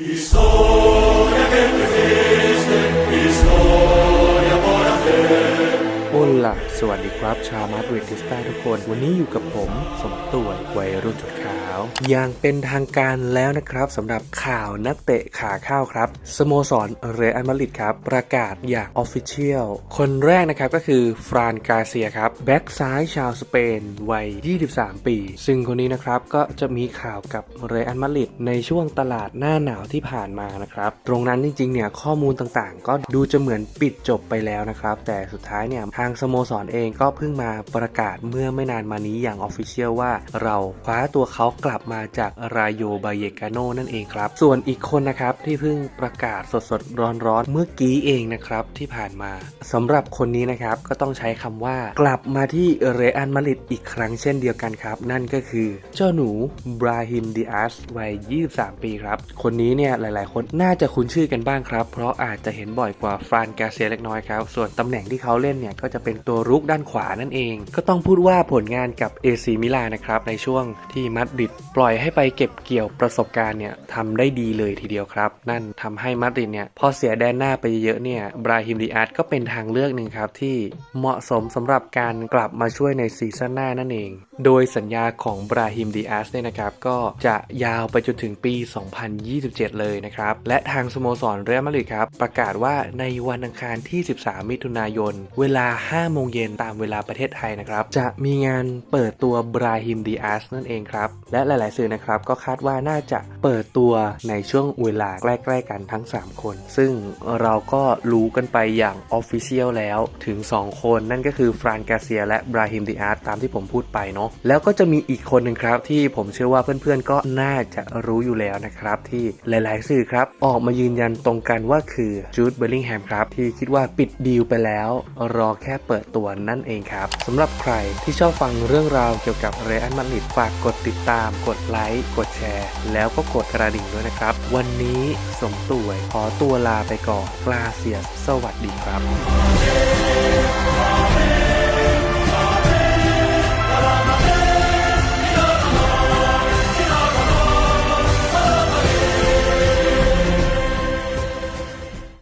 Historia que me hiciste, สวัสดีครับชาวมาดริดติสตาทุกคน วันนี้อยู่กับผมสมตัววัยรุ่นจุดขาว อย่างเป็นทางการแล้วนะครับสำหรับข่าวนักเตะขาเข้าครับ สโมสรเรอัลมาดริดครับ ประกาศอย่างออฟฟิเชียลคนแรกนะครับก็คือฟรานกาเซียครับ แบ็กซ้ายชาวสเปน วัย 23 ปี ซึ่งคนนี้นะครับก็จะมีข่าวกับเรอัลมาดริดในช่วงตลาดหน้าหนาวที่ผ่านมานะครับตรงนั้นจริงๆเนี่ยข้อมูลต่างๆ ก็ดูจะเหมือนปิดจบไปแล้วนะครับแต่สุดท้ายเนี่ยทางสโมสรเองก็เพิ่งมาประกาศเมื่อไม่นานมานี้อย่างออฟฟิเชียลว่าเราคว้าตัวเขากลับมาจากรายโยบาเยกาโนนั่นเองครับ ส่วนอีกคนนะครับที่เพิ่งประกาศสดๆร้อนๆเมื่อกี้เองนะครับที่ผ่านมาสำหรับคนนี้นะครับก็ต้องใช้คำว่ากลับมาที่เรอัลมาริดอีกครั้งเช่นเดียวกันครับ นั่นก็คือเจ้าหนูบราฮิมดิอาสวัย 23 ปีครับ คนนี้เนี่ยหลายๆ คนน่าจะคุ้นชื่อกันบ้างครับ เพราะอาจจะเห็นบ่อยกว่าฟรานกาเซียเล็กน้อยครับ ส่วนตำแหน่งที่เขาเล่นเนี่ยก็จะเป็นตัวรุกด้านขวานั่นเอง ก็ต้องพูดว่าผลงานกับเอซีมิลานนะครับในช่วงที่มาดริดปล่อยให้ไปเก็บเกี่ยวประสบการณ์เนี่ยทำได้ดีเลยทีเดียวครับ นั่นทำให้มาดริดเนี่ยพอเสียแดนหน้าไปเยอะเนี่ยบราฮิมดิอาสก็เป็นทางเลือกหนึ่งครับที่เหมาะสมสำหรับการกลับมาช่วยในซีซั่นหน้านั่นเอง โดยสัญญาของบราฮิมดิอาสเนี่ยนะครับก็จะยาวไปจนถึงปี 2027 เลยนะครับ และทางสโมสรเรอัลมาดริดครับประกาศว่าในวันอังคารที่ 13 มิถุนายน เวลา 5 โมงเย็นตามเวลาประเทศไทยนะครับ จะมีงานเปิดตัวบราฮิมดิอาสนั่นเองครับ และหลายๆสื่อนะครับ ก็คาดว่าน่าจะเปิดตัวในช่วงเวลาใกล้ ๆ กันทั้ง 3 คน ซึ่งเราก็รู้กันไปอย่างออฟฟิเชียลแล้วถึง 2 คนนั่นก็คือฟรานกาเซียและบราฮิมดิอาสตามที่ผมพูดไปเนาะแล้วก็จะมีอีกคนหนึ่งครับ ที่ผมเชื่อว่าเพื่อนๆก็น่าจะรู้อยู่แล้วนะครับ ที่หลาย ๆ สื่อครับ ออกมายืนยันตรงกันว่าคือจูดเบลลิงแฮมครับที่คิดว่าปิดดีลไปแล้ว รอแค่เปิดตัวนั่นเองครับสำหรับใครที่ชอบฟังเรื่องราวเกี่ยวกับเรอัลมาดริดฝากกดติดตาม กดไลค์กดแชร์ แล้วก็กดกระดิ่งด้วยนะครับ วันนี้สมตุยขอตัวลาไปก่อนกลาเสียสสวัสดีครับ